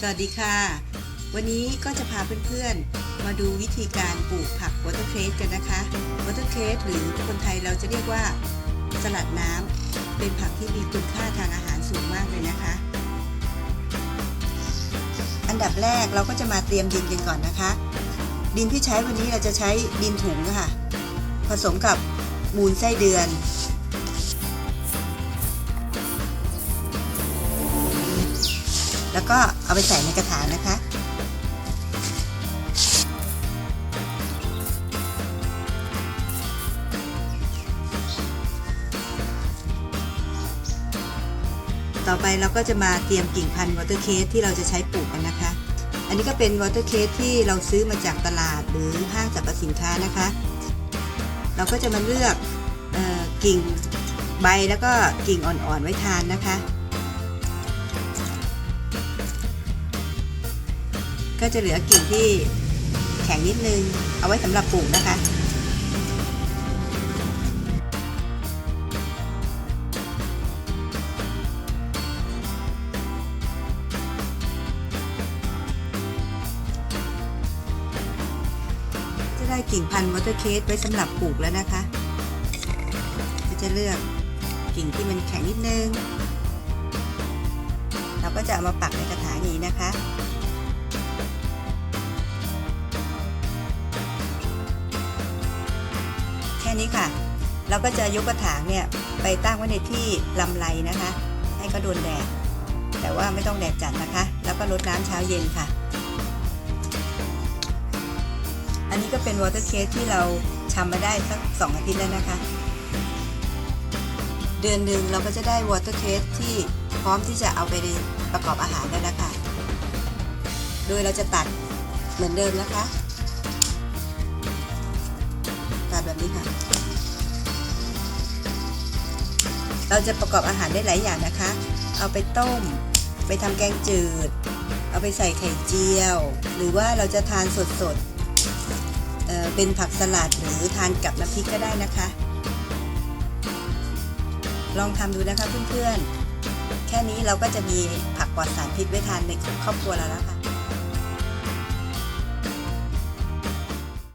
สวัสดีค่ะ วันนี้ก็จะพาเพื่อนๆ มาดูวิธีการปลูกผักวอเตอร์เครสกันนะคะวอเตอร์เครสหรือคนไทยเราจะเรียกว่าสลัดน้ำเป็นผักที่มีคุณค่าทางอาหารสูงมากเลยนะคะ อันดับแรกเราก็จะมาเตรียมดินกันก่อนนะคะ ดินที่ใช้วันนี้เราจะใช้ดินถุงค่ะ ผสมกับมูลไส้เดือน แล้วก็เอาไปใส่ในกระถางนะคะ ต่อไปเราก็จะมาเตรียมกิ่งพันธุ์วอเตอร์เคสที่เราจะใช้ปลูกกันนะคะ อันนี้ก็เป็นวอเตอร์เคสที่เราซื้อมาจากตลาดหรือห้างสรรพสินค้านะคะ เราก็จะมาเลือกออกิ่งใบแล้วก็กิ่งอ่อนๆไว้ทานนะคะ ก็จะเหลือกิ่งที่แข็งนิดนึง เอาไว้สำหรับปลูกนะคะจะได้กิ่งพันธุ์วอเตอร์เคสไว้สำหรับปลูกแล้วนะคะ ก็จะเลือกกิ่งที่มันแข็งนิดนึง เราก็จะเอามาปักในกระถางนี้นะคะ ค่นี้ค่ะ เราก็จะยกกระถางเนี่ยไปตั้งไว้ในที่ลำไรนะคะ ให้เขาโดนแดด แต่ว่าไม่ต้องแดดจัดนะคะ แล้วก็รดน้ำเช้าเย็นค่ะ อันนี้ก็เป็นวอเตอร์เคสที่เราทำมาได้สักสองอาทิตย์แล้วนะคะ เดือนหนึ่งเราก็จะได้วอเตอร์เคสที่พร้อมที่จะเอาไปประกอบอาหารแล้วนะคะโดยเราจะตัดเหมือนเดิมนะคะ ตัดแบบนี้ค่ะ เราจะประกอบอาหารได้หลายอย่างนะคะ เอาไปต้ม ไปทำแกงจืด เอาไปใส่ไข่เจียว หรือว่าเราจะทานสดๆเเป็นผักสลัดหรือทานกับน้ำพริกก็ได้นะคะ ลองทำดูนะคะเพื่อนๆ แค่นี้เราก็จะมีผักปลอดสารพิษไว้ทานในครอบครัวแล้วนะคะ